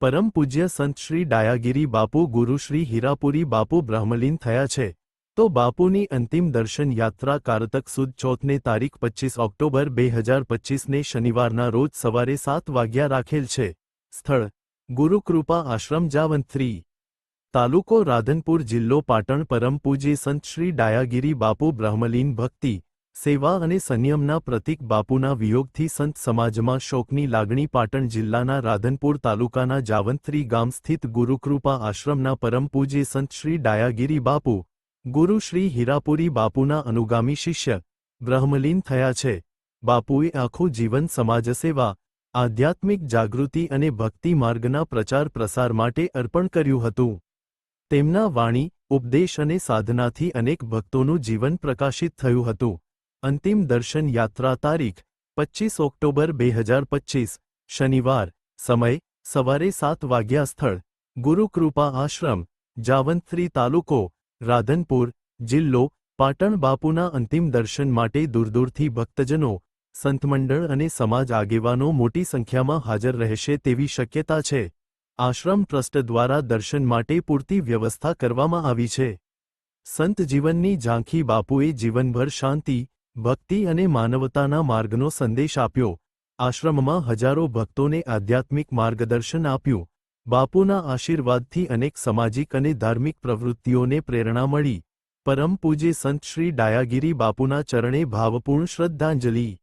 પરમ પૂજ્ય સંત શ્રી ડાયાગીરી બાપુ ગુરુ શ્રી હીરાપુરી બાપુ બ્રહ્મલીન થયા છે. તો બાપુની અંતિમ દર્શન યાત્રા કારતક સુદ ચોથને તારીખ પચ્ચીસ ઓક્ટોબર બે હજાર પચ્ચીસને શનિવારના રોજ સવારે સાત વાગ્યા રાખેલ છે. સ્થળ, ગુરુકૃપા આશ્રમ જાવંથ્રી તાલુકો રાધનપુર જિલ્લો પાટણ પરમ પૂજ્ય સંત શ્રી ડાયાગીરી બાપુ બ્રહ્મલીન ભક્તિ સેવા અને સંયમના પ્રતીક બાપુના વિયોગથી સંત સમાજમાં શોકની લાગણી પાટણ જિલ્લાના રાધનપુર તાલુકાના જાવંત્રી ગામ સ્થિત ગુરુકૃપા આશ્રમના પરમ પૂજ્ય સંત શ્રી ડાયાગીરી બાપુ, ગુરુ શ્રી હીરાપુરી બાપુના અનુગામી શિષ્ય, બ્રહ્મલીન થયા છે. બાપુએ આખું જીવન સમાજસેવા આધ્યાત્મિક જાગૃતિ અને ભક્તિ માર્ગના પ્રચાર પ્રસાર માટે અર્પણ કર્યું હતું. તેમના વાણી, ઉપદેશ અને સાધનાથી અનેક ભક્તોનું જીવન પ્રકાશિત થયું હતું. અંતિમ દર્શન યાત્રા તારીખ પચ્ચીસ ઓક્ટોબર બે હજાર પચ્ચીસ શનિવાર, સમય, સવારે સાત વાગ્યા સ્થળ. ગુરુકૃપા આશ્રમ, જાવંથરી તાલુકો, રાધનપુર, જિલ્લો, પાટણ બાપુના અંતિમ દર્શન માટે દૂરદૂરથી ભક્તજનો, સંતમંડળ અને સમાજ આગેવાનો મોટી સંખ્યામાં હાજર રહેશે તેવી શક્યતા છે. આશ્રમ ટ્રસ્ટ દ્વારા દર્શન માટે પૂરતી વ્યવસ્થા કરવામાં આવી છે. સંત જીવનની ઝાંખી બાપુએ જીવનભર શાંતિ ભક્તિ અને માનવતાના માર્ગનો સંદેશ આપ્યો. આશ્રમમાં હજારો ભક્તોને આધ્યાત્મિક માર્ગદર્શન આપ્યું. બાપુના આશીર્વાદથી અનેક સામાજિક અને ધાર્મિક પ્રવૃત્તિઓને પ્રેરણા મળી. પરમ પૂજ્ય સંત શ્રી ડાયાગીરી બાપુના ચરણે ભાવપૂર્ણ શ્રદ્ધાંજલિ.